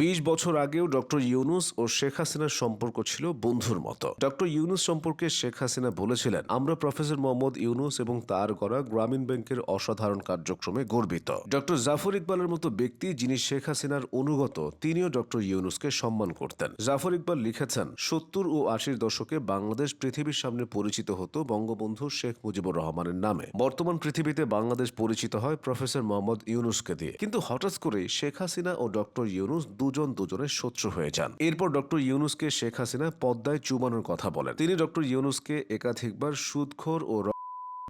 বিশ বছর আগেও ডক্টর ইউনুস ও শেখ হাসিনার সম্পর্ক ছিল বন্ধুর মতো। ডক্টর ইউনুস সম্পর্কে শেখ হাসিনা বলেছিলেন, আমরা প্রফেসর মোহাম্মদ ইউনুস এবং তার গড়া গ্রামীণ ব্যাংকের অসাধারণ কার্যক্রমে গর্বিত। ডক্টর জাফর ইকবালের মতো ব্যক্তি যিনি শেখ হাসিনার অনুগত, তিনিও ডক্টর ইউনুসকে সম্মান করতেন। জাফর ইকবাল লিখেছেন, সত্তর ও আশির দশকে বাংলাদেশ পৃথিবীর সামনে পরিচিত হতো বঙ্গবন্ধু শেখ মুজিবুর রহমানের নামে। বর্তমান পৃথিবীতে বাংলাদেশ পরিচিত হয় প্রফেসর মোহাম্মদ ইউনুসকে দিয়ে। কিন্তু হঠাৎ করে শেখ হাসিনা ও ডক্টর ইউনুস দুজন দুজনের শত্রু হয়ে যান। এরপর ডক্টর ইউনুসকে শেখ হাসিনা পদ্মায় চুমানোর কথা বলেন। তিনি ডক্টর ইউনুসকে একাধিকবার সুদখোর ও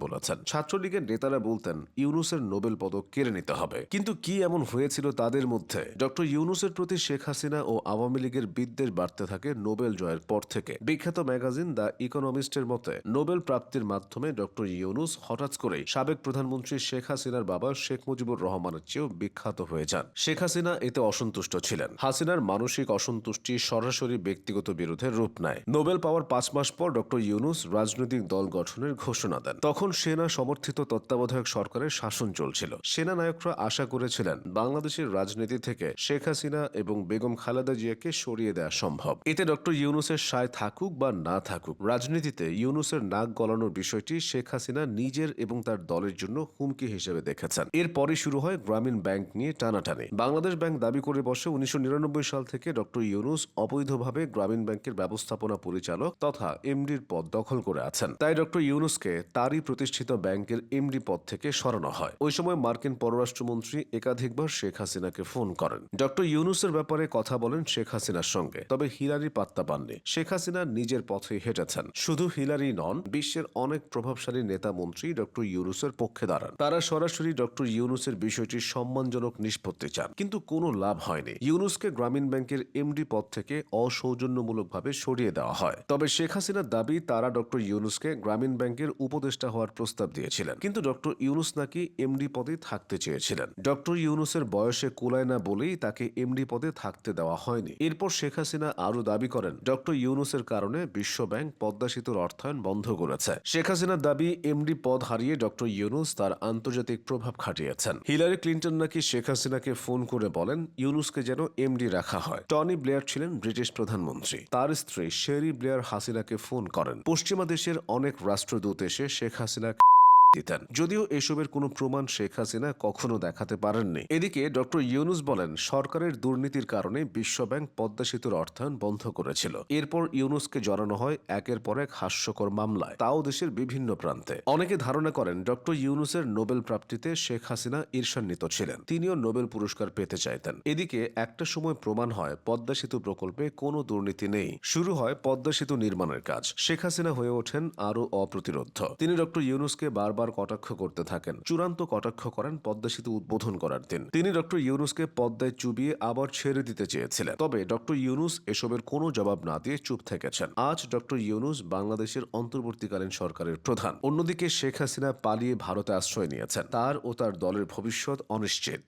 বলেছেন। ছাত্রলীগের নেতারা বলতেন, ইউনুসের নোবেল পদক কেড়ে নিতে হবে। কিন্তু কি এমন হয়েছিল তাদের মধ্যে? ডক্টর ইউনুসের প্রতি শেখ হাসিনা ও আওয়ামী লীগের বিদ্বেষ বাড়তে থাকে নোবেল জয়ের পর থেকে। বিখ্যাত ম্যাগাজিন দ্য ইকোনমিস্টের মতে, নোবেল প্রাপ্তির মাধ্যমে ডক্টর ইউনুস হঠাৎ করেই সাবেক প্রধানমন্ত্রী শেখ হাসিনার বাবা শেখ মুজিবুর রহমানের চেয়েও বিখ্যাত হয়ে যান। শেখ হাসিনা এতে অসন্তুষ্ট ছিলেন। হাসিনার মানসিক অসন্তুষ্টি সরাসরি ব্যক্তিগত বিরোধে রূপ নেয়। নোবেল পাওয়ার পাঁচ মাস পর ডক্টর ইউনুস রাজনৈতিক দল গঠনের ঘোষণা দেন। তখন সেনা সমর্থিত তত্ত্বাবধায়ক সরকারের শাসন চলছিল। সেনা নায়করা আশা করেছিলেন বাংলাদেশের রাজনীতি থেকে শেখ হাসিনা এবং বেগম খালেদা জিয়াকে সরিয়ে দেওয়া সম্ভব। এতে ডক্টর ইউনুসের সায় থাকুক বা না থাকুক, রাজনীতিতে ইউনুসের নাক গলানোর বিষয়টি শেখ হাসিনা নিজের এবং তার দলের জন্য হুমকি হিসেবে দেখেছেন। এরপরই শুরু হয় গ্রামীণ ব্যাংক নিয়ে টানাটানি। বাংলাদেশ ব্যাংক দাবি করে বসে উনিশশো নিরানব্বই সাল থেকে ডক্টর ইউনুস অবৈধভাবে গ্রামীণ ব্যাংকের ব্যবস্থাপনা পরিচালক তথা এমডির পদ দখল করে আছেন। তাই ডক্টর ইউনুসকে তারই প্রতিষ্ঠিত ব্যাংকের এমডি পদ থেকে সরানো হয়। ওই সময় মার্কিন পররাষ্ট্রমন্ত্রী একাধিকবার শেখ হাসিনাকে ফোন করেন। ডক্টর ইউনুসের ব্যাপারে কথা বলেন শেখ হাসিনার সঙ্গে, তবে হিলারি পাত্তা পাননি। শেখ হাসিনা নিজের পথে হেঁটেছেন। শুধু হিলারি নন, বিশ্বের অনেক প্রভাবশালী নেতা মন্ত্রী ডক্টর ইউনুসের পক্ষে দাঁড়ান। তারা সরাসরি ডক্টর ইউনুসের বিষয়টি সম্মানজনক নিষ্পত্তি চান। কিন্তু কোনো লাভ হয়নি। ইউনুসকে গ্রামীণ ব্যাংকের এমডি পদ থেকে অসৌজন্যমূলকভাবে সরিয়ে দেওয়া হয়। তবে শেখ হাসিনার দাবি, তারা ডক্টর ইউনুসকে গ্রামীণ ব্যাংকের উপদেষ্টা হওয়ার প্রস্তাব দিয়েছিলেন। কিন্তু ডক্টর ইউনুস নাকি এমডি পদে থাকতে চেয়েছিলেন। ডক্টর ইউনুসের বয়সে কুলায় না বলেই তাকে এমডি পদে থাকতে দেওয়া হয়নি। এরপর শেখ হাসিনা আরও দাবি করেন, ডক্টর ইউনুসের কারণে বিশ্ব ব্যাংক পদ্মা সেতুর অর্থায়ন বন্ধ করেছে। শেখ হাসিনার দাবি, এমডি পদ হারিয়ে ডক্টর ইউনুস তার আন্তর্জাতিক প্রভাব খাটিয়েছেন। হিলারি ক্লিন্টন নাকি শেখ হাসিনাকে ফোন করে বলেন, ইউনুসকে যেন এমডি রাখা হয়। টনি ব্লেয়ার ছিলেন ব্রিটিশ প্রধানমন্ত্রী। তার স্ত্রী শেরি ব্লেয়ার হাসিনাকে ফোন করেন। পশ্চিমা দেশের অনেক রাষ্ট্রদূত এসে শেখ Castle দিতেন। যদিও এসবের কোনো প্রমাণ শেখ হাসিনা কখনো দেখাতে পারেননি। এদিকে ডক্টর ইউনুস বলেন, সরকারের দুর্নীতির কারণে বিশ্বব্যাংক পদ্মা সেতুর অর্থায়ন বন্ধ করেছিল। এরপর ইউনুসকে জড়ানো হয় একের পর এক হাস্যকর মামলায়। তাও দেশের বিভিন্ন প্রান্তে। অনেকে ধারণা করেন, ডক্টর ইউনুসের নোবেল প্রাপ্তিতে শেখ হাসিনা ঈর্ষান্বিত ছিলেন। তিনিও নোবেল পুরস্কার পেতে চাইতেন। এদিকে একটা সময় প্রমাণ হয়, পদ্মা সেতু প্রকল্পে কোনো দুর্নীতি নেই। শুরু হয় পদ্মা সেতু নির্মাণের কাজ। শেখ হাসিনা হয়ে ওঠেন আরও অপ্রতিরোধ তিনি ডক্টর ইউনুসকে বারবার কটাক্ষ করতে থাকেন। চূড়ান্ত কটাক্ষ করেন পদ্মা সেতু উদ্বোধন করার দিন। তিনি ডক্টর ইউনুসকে পদ্মায় চুবিয়ে আবার ছেড়ে দিতে চেয়েছিলেন। তবে ডক্টর ইউনুস এসবের কোনো জবাব না দিয়ে চুপ থেকেছেন। আজ ডক্টর ইউনুস বাংলাদেশের অন্তর্বর্তীকালীন সরকারের প্রধান। অন্যদিকে শেখ হাসিনা পালিয়ে ভারতে আশ্রয় নিয়েছেন। তার ও তার দলের ভবিষ্যৎ অনিশ্চিত।